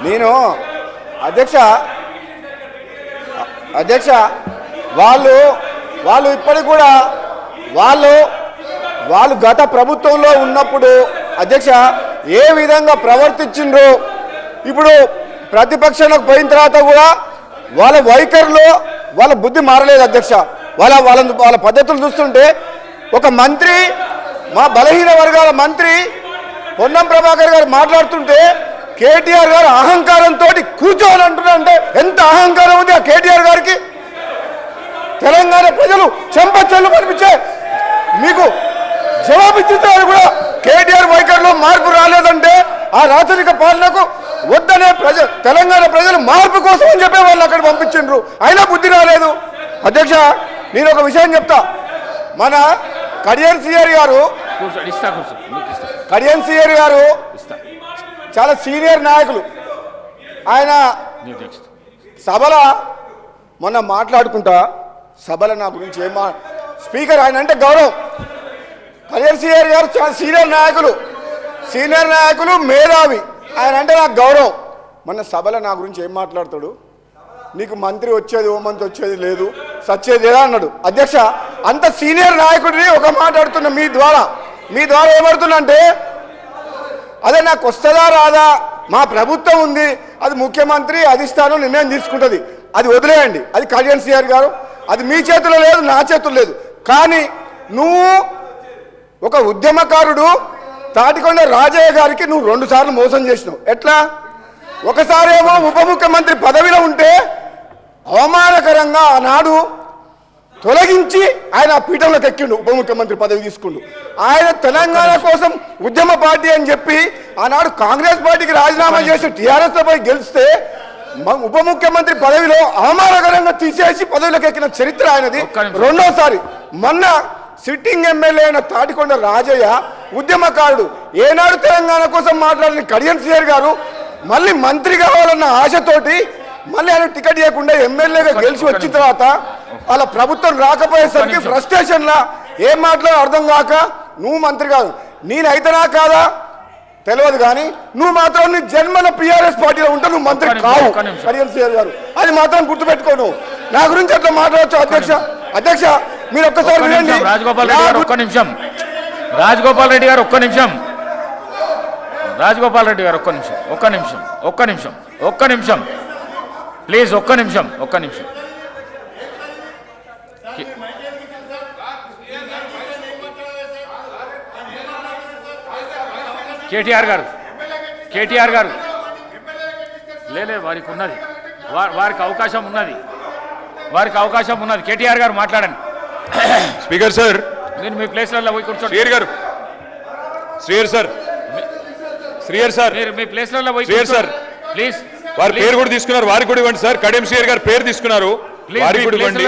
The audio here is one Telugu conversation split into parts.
నేను అధ్యక్ష అధ్యక్ష వాళ్ళు వాళ్ళు ఇప్పటికి కూడా వాళ్ళు వాళ్ళు గత ప్రభుత్వంలో ఉన్నప్పుడు అధ్యక్ష ఏ విధంగా ప్రవర్తించిండ్రు? ఇప్పుడు ప్రతిపక్షంలోకి పోయిన తర్వాత కూడా వాళ్ళ వైఖరిలో వాళ్ళ బుద్ధి మారలేదు అధ్యక్ష. వాళ్ళ వాళ్ళ వాళ్ళ పద్ధతులు చూస్తుంటే ఒక మంత్రి మా బలహీన వర్గాల మంత్రి పొన్నం ప్రభాకర్ గారు మాట్లాడుతుంటే కేటీఆర్ గారు అహంకారంతో కూర్చోని అంటున్నారంటే ఎంత అహంకారం ఉంది ఆ కేటీఆర్ గారికి? తెలంగాణ ప్రజలు చెంపచెల్లు కనిపించే మీకు జవాబిచ్చుతారు కూడా కేటీఆర్ వైఖరిలో మార్పు రాలేదంటే ఆ రాచరిక పాలనకు వద్దనే ప్రజ తెలంగాణ ప్రజలు మార్పు కోసం అని చెప్పే వాళ్ళు అక్కడ పంపించిండ్రు. అయినా బుద్ధి రాలేదు. అధ్యక్ష నేను ఒక విషయం చెప్తా. మన కడియన్ సిఆర్ గారు కడియన్ సిఆర్ గారు చాలా సీనియర్ నాయకులు. ఆయన సభల మొన్న మాట్లాడుకుంటా సభల నా గురించి ఏం మా స్పీకర్ ఆయన అంటే గౌరవం. కళ్యాణ్ గారు చాలా సీనియర్ నాయకులు. సీనియర్ నాయకులు మేధావి. ఆయన అంటే నాకు గౌరవం. మొన్న సభల నా గురించి ఏం మాట్లాడతాడు? నీకు మంత్రి వచ్చేది ఓ మంత్రి వచ్చేది లేదు సచ్చేది లేదా అన్నాడు. అధ్యక్ష అంత సీనియర్ నాయకుడిని ఒక మాట్లాడుతున్నా మీ ద్వారా. మీ ద్వారా ఏమడుతున్నా అదే నాకు వస్తుందా రాదా? మా ప్రభుత్వం ఉంది అది ముఖ్యమంత్రి అధిష్టానం నిర్ణయం తీసుకుంటుంది. అది వదిలేయండి. అది కళ్యాణ్ సిఆర్ గారు. అది మీ చేతిలో లేదు నా చేతుల్లో లేదు. కానీ నువ్వు ఒక ఉద్యమకారుడు తాటికొండ రాజయ్య గారికి నువ్వు రెండు సార్లు మోసం చేసినావు. ఎట్లా? ఒకసారి ఏమో ఉప ముఖ్యమంత్రి పదవిలో ఉంటే అవమానకరంగా ఆనాడు తొలగించి ఆయన ఆ పీఠంలోకి ఎక్కిండు ఉప ముఖ్యమంత్రి పదవి తీసుకుండు. ఆయన తెలంగాణ కోసం ఉద్యమ పార్టీ అని చెప్పి ఆనాడు కాంగ్రెస్ పార్టీకి రాజీనామా చేసి టీఆర్ఎస్లో పోయి గెలిస్తే ఉప ముఖ్యమంత్రి పదవిలో అవమానకరంగా తీసేసి పదవిలోకి ఎక్కిన చరిత్ర ఆయనది. రెండోసారి మొన్న సిట్టింగ్ ఎమ్మెల్యే అయిన తాటికొండ రాజయ్య ఉద్యమకారుడు ఏనాడు తెలంగాణ కోసం మాట్లాడిన కడియం సిఆర్ గారు మళ్ళీ మంత్రి కావాలన్న ఆశతోటి మళ్ళీ ఆయన టికెట్ ఇవ్వకుండా ఎమ్మెల్యేగా గెలిచి వచ్చిన తర్వాత వాళ్ళ ప్రభుత్వం రాకపోయేసరికి నిమిషం. ఫ్రస్ట్రేషన్ లా ఏం మాట్లాడో అర్థం కాక నువ్వు మంత్రి కాదు నేనైతేనా కాదా? తెలియదు కానీ నువ్వు మాత్రం నీ జన్మల పిఆర్ఎస్ పార్టీలో ఉంటే నువ్వు మంత్రి కావు. సిఆర్ గారు అది మాత్రం గుర్తుపెట్టుకో నువ్వు. నా గురించి అట్లా మాట్లాడచ్చు అధ్యక్ష. అధ్యక్ష మీరు ఒక్కసారి ఒక్క వినండి. రాజగోపాల్ రెడ్డి గారు ఒక్క నిమిషం. రాజగోపాల్ రెడ్డి గారు ఒక్క నిమిషం. రాజగోపాల్ రెడ్డి గారు ఒక్క నిమిషం ఒక్క నిమిషం ఒక్క నిమిషం ఒక్క నిమిషం. ప్లీజ్ ఒక్క నిమిషం ఒక్క నిమిషం. కేటీఆర్ గారు. కేటీఆర్ గారు. లేలే వారికి ఉన్నది. వారికి అవకాశం ఉన్నది. వారికి అవకాశం ఉన్నది. కేటీఆర్ గారు మాట్లాడండి. Speaker sir. మీరు మీ ప్లేస్లలో పోయి కూర్చోండి. శ్రీయర్ గారు. శ్రీయర్ సార్. శ్రీయర్ సార్. మీరు మీ ప్లేస్లలో పోయి sir. ప్లీజ్. వారి పేరు కూడా తీసుకున్నారు. వారికి కూడా ఇవ్వండి సార్. కడియం శ్రీయర్ గారు పేరు తీసుకున్నారు. వారికి కూడా ఇవ్వండి.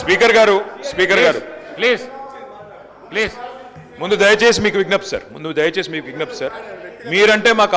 స్పీకర్ గారు స్పీకర్ గారు. ప్లీజ్ ప్లీజ్ ముందు దయచేసి మీకు విజ్ఞప్తి సార్ ముందు దయచేసి మీకు విజ్ఞప్తి సార్ మీరంటే మాకు